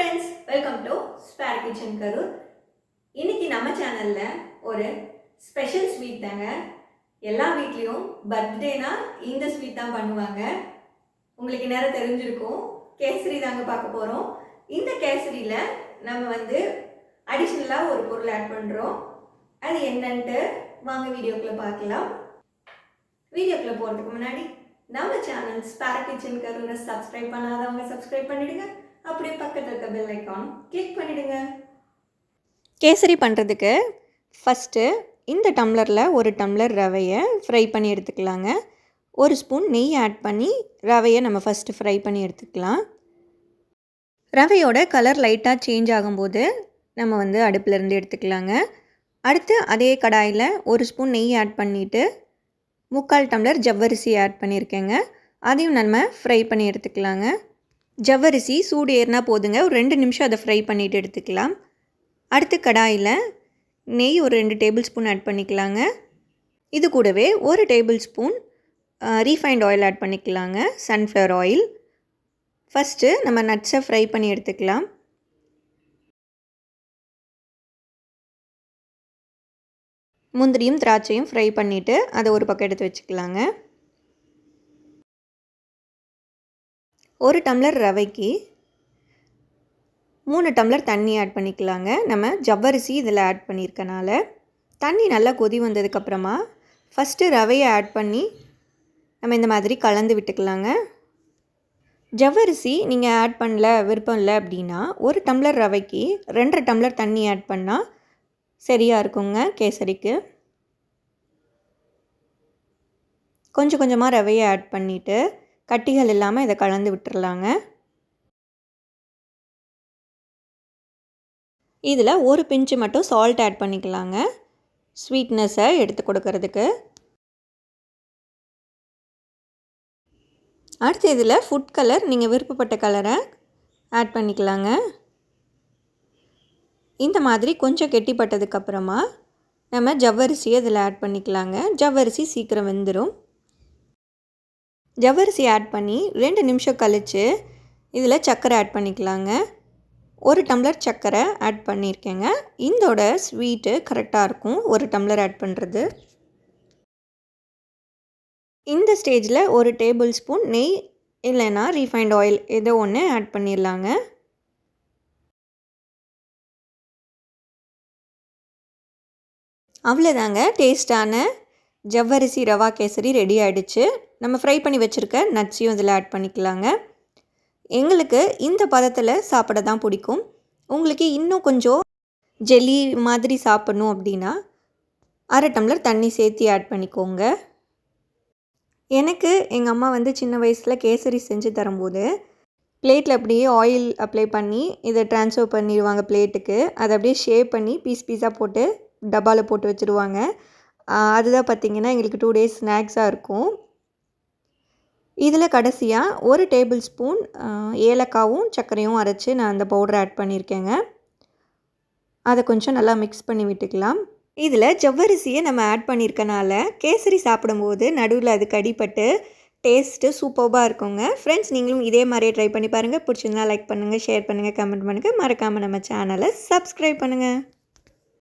Friends welcome to spare kitchen Karur இன்னைக்கு நம்ம சேனலில் ஒரு ஸ்பெஷல் ஸ்வீட் தாங்க. எல்லா வீட்லேயும் பர்த்டேனா இந்த ஸ்வீட் தான் பண்ணுவாங்க. உங்களுக்கு நேரம் தெரிஞ்சிருக்கும். கேசரி தாங்க பார்க்க போகிறோம் இந்த கேசரியில் நம்ம வந்து அடிஷ்னலாக ஒரு பொருள் ஆட் பண்ணுறோம் அது என்னன்ட்டு வாங்க வீடியோக்குள்ளே பார்க்கலாம். வீடியோக்குள்ளே போகிறதுக்கு முன்னாடி நம்ம சேனல் ஸ்பேர் கிச்சன் கரூரை சப்ஸ்கிரைப் பண்ணாதவங்க சப்ஸ்கிரைப் பண்ணிடுங்க. அப்படியே பக்கத்தில் இருக்க பெல் ஐக்கான் கிளிக் பண்ணிவிடுங்க கேசரி பண்ணுறதுக்கு ஃபஸ்ட்டு இந்த டம்ளரில் ஒரு டம்ளர் ரவையை ஃப்ரை பண்ணி எடுத்துக்கலாங்க. ஒரு ஸ்பூன் நெய் ஆட் பண்ணி ரவையை நம்ம ஃபஸ்ட்டு ஃப்ரை பண்ணி எடுத்துக்கலாம். ரவையோட கலர் லைட்டாக சேஞ்ச் ஆகும்போது நம்ம வந்து அடுப்பிலேருந்து எடுத்துக்கலாங்க. அடுத்து அதே கடாயில் ஒரு ஸ்பூன் நெய் ஆட் பண்ணிவிட்டு முக்கால் டம்ளர் ஜவ்வரிசி ஆட் பண்ணியிருக்கேங்க அதையும் நம்ம ஃப்ரை பண்ணி எடுத்துக்கலாங்க. ஜவ்வரிசி சூடு ஏறினா போதுங்க. ஒரு ரெண்டு நிமிஷம் அதை ஃப்ரை பண்ணிவிட்டு எடுத்துக்கலாம். அடுத்து கடாயில் நெய் ஒரு ரெண்டு டேபிள் ஸ்பூன் ஆட் பண்ணிக்கலாங்க. இது கூடவே ஒரு table spoon refined oil add பண்ணிக்கலாங்க. சன்ஃப்ளவர் ஆயில் ஃபஸ்ட்டு நம்ம நட்ஸை ஃப்ரை பண்ணி எடுத்துக்கலாம். முந்திரியும் திராட்சையும் ஃப்ரை பண்ணிவிட்டு அதை ஒரு பக்கம் எடுத்து வச்சுக்கலாங்க. ஒரு டம்ளர் ரவைக்கு மூணு டம்ளர் தண்ணி ஆட் பண்ணிக்கலாங்க. நம்ம ஜவ்வரிசி இதில் ஆட் பண்ணியிருக்கனால தண்ணி நல்லா கொதி வந்ததுக்கப்புறமா ஃபஸ்ட்டு ரவையை ஆட் பண்ணி நம்ம இந்த மாதிரி கலந்து விட்டுக்கலாங்க. ஜவ்வரிசி நீங்கள் ஆட் பண்ணல விருப்பம் இல்லை அப்படின்னா ஒரு டம்ளர் ரவைக்கு ரெண்டரை டம்ளர் தண்ணி ஆட் பண்ணால் சரியாக இருக்குங்க கேசரிக்கு. கொஞ்சம் கொஞ்சமாக ரவையை ஆட் பண்ணிவிட்டு கட்டிகள் இல்லாமல் இதை கலந்து விட்டுறலாங்க இதில் ஒரு பிஞ்சு மட்டும் சால்ட் ஆட் பண்ணிக்கலாங்க. ஸ்வீட்னஸை எடுத்து கொடுக்கறதுக்கு. அடுத்து இதில் ஃபுட் கலர் நீங்கள் விருப்பப்பட்ட கலரை ஆட் பண்ணிக்கலாங்க. இந்த மாதிரி கொஞ்சம் கெட்டிப்பட்டதுக்கப்புறமா நம்ம ஜவ்வரிசியை இதில் ஆட் பண்ணிக்கலாங்க. ஜவ்வரிசி சீக்கிரம் வெந்துடும் ஜவ்வரிசி ஆட் பண்ணி ரெண்டு நிமிஷம் கழித்து இதில் சர்க்கரை ஆட் பண்ணிக்கலாங்க. ஒரு டம்ளர் சர்க்கரை ஆட் பண்ணியிருக்கேங்க இதோட ஸ்வீட்டு கரெக்டாக இருக்கும். ஒரு டம்ளர் ஆட் பண்ணுறது இந்த ஸ்டேஜில் ஒரு டேபிள் ஸ்பூன் நெய் இல்லைன்னா ரீஃபைண்ட் ஆயில் ஏதோ ஒன்று ஆட் பண்ணிடலாங்க அவ்வளோதாங்க டேஸ்டான ஜவ்வரிசி ரவா கேசரி ரெடி ஆகிடுச்சு நம்ம ஃப்ரை பண்ணி வச்சுருக்க நட்ஸையும் இதில் ஆட் பண்ணிக்கலாங்க. எங்களுக்கு இந்த பதத்தில் சாப்பிட தான் பிடிக்கும். உங்களுக்கு இன்னும் கொஞ்சம் ஜெல்லி மாதிரி சாப்பிட்ணும் அப்படின்னா அரை டம்ளர் தண்ணி சேர்த்து ஆட் பண்ணிக்கோங்க. எனக்கு எங்கள் அம்மா வந்து சின்ன வயசில் கேசரி செஞ்சு தரும்போது பிளேட்டில் அப்படியே ஆயில் அப்ளை பண்ணி இதை ட்ரான்ஸ்ஃபர் பண்ணிடுவாங்க பிளேட்டுக்கு அதை அப்படியே ஷேப் பண்ணி பீஸ் பீஸாக போட்டு டப்பாவில் போட்டு வச்சுருவாங்க. அதுதான் பார்த்திங்கன்னா எங்களுக்கு டூ டேஸ் ஸ்நாக்ஸாக இருக்கும். இதில் கடைசியாக ஒரு டேபிள் ஸ்பூன் ஏலக்காவும் சர்க்கரையும் அரைச்சி நான் அந்த பவுடர் ஆட் பண்ணியிருக்கேங்க. அதை கொஞ்சம் நல்லா மிக்ஸ் பண்ணி விட்டுக்கலாம். இதில் ஜவ்வரிசியை நம்ம ஆட் பண்ணியிருக்கனால கேசரி சாப்பிடும்போது நடுவில் அது கடிப்பட்டு டேஸ்ட்டு சூப்பர்பாக இருக்குங்க. ஃப்ரெண்ட்ஸ் நீங்களும் இதே மாதிரியே ட்ரை பண்ணி பாருங்கள் பிடிச்சிருந்தா லைக் பண்ணுங்கள் ஷேர் பண்ணுங்கள் கமெண்ட் பண்ணுங்கள் மறக்காமல் நம்ம சேனலை சப்ஸ்கிரைப் பண்ணுங்கள்